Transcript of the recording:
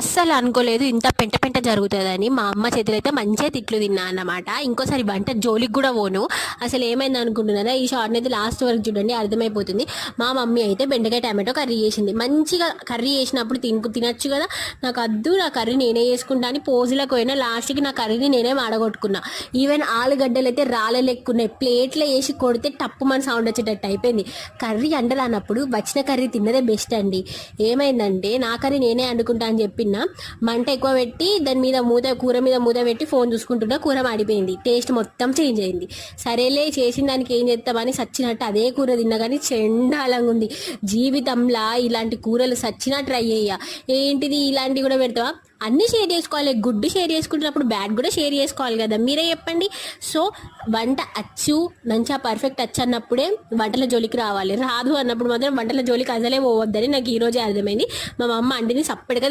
అస్సలు అనుకోలేదు. ఇంత పెంట పెంట జరుగుతుందని మా అమ్మ చేతిలో అయితే మంచిగా తిట్లు తిన్నా అన్నమాట. ఇంకోసారి వంట జోలికి కూడా పోను. అసలు ఏమైంది అనుకుంటున్నారా? ఈ షార్ట్ అయితే లాస్ట్ వరకు చూడండి అర్థమైపోతుంది. మా మమ్మీ అయితే బెండకాయ టమాటో కర్రీ చేసింది. మంచిగా కర్రీ చేసినప్పుడు తిను తినచ్చు కదా? నాకు అద్దు నా కర్రీ నేనే చేసుకుంటా అని పోజులకు పోయినా లాస్ట్కి నా కర్రీని నేనే మాడగొట్టుకున్నా. ఈవెన్ ఆలుగడ్డలు అయితే రాళ్ళలెక్కున్నాయి ప్లేట్లో వేసి కొడితే టప్పు మన సౌండ్ వచ్చేటట్టు అయిపోయింది. కర్రీ అండలానప్పుడు వచ్చిన కర్రీ తిన్నదే బెస్ట్ అండి. ఏమైందంటే నా కర్రీ నేనే వండుకుంటా అని తిన్నా మంట ఎక్కువ పెట్టి దాని మీద మూత కూర మీద మూత పెట్టి ఫోన్ చూసుకుంటున్నా కూర మాడిపోయింది. టేస్ట్ మొత్తం చేంజ్ అయింది. సరేలే చేసిన దానికి ఏం చేస్తామని సచ్చినట్టు అదే కూర తిన్నా కానీ చెండాలంగా ఉంది. జీవితంలా ఇలాంటి కూరలు సచ్చినా ట్రై అయ్యా ఏంటిది ఇలాంటివి కూడా పెడతావా? అన్నీ షేర్ చేసుకోవాలి. గుడ్ షేర్ చేసుకుంటున్నప్పుడు బ్యాడ్ కూడా షేర్ చేసుకోవాలి కదా. మీరే చెప్పండి. సో వంట అచ్చు మంచిగా పర్ఫెక్ట్ అచ్చు అన్నప్పుడే వంటల జోలికి రావాలి. రాదు అన్నప్పుడు మాత్రం వంటల జోలికి అసలే పోవద్దని నాకు ఈరోజే అర్థమైంది. మా అమ్మ అంటిని సప్పటిగా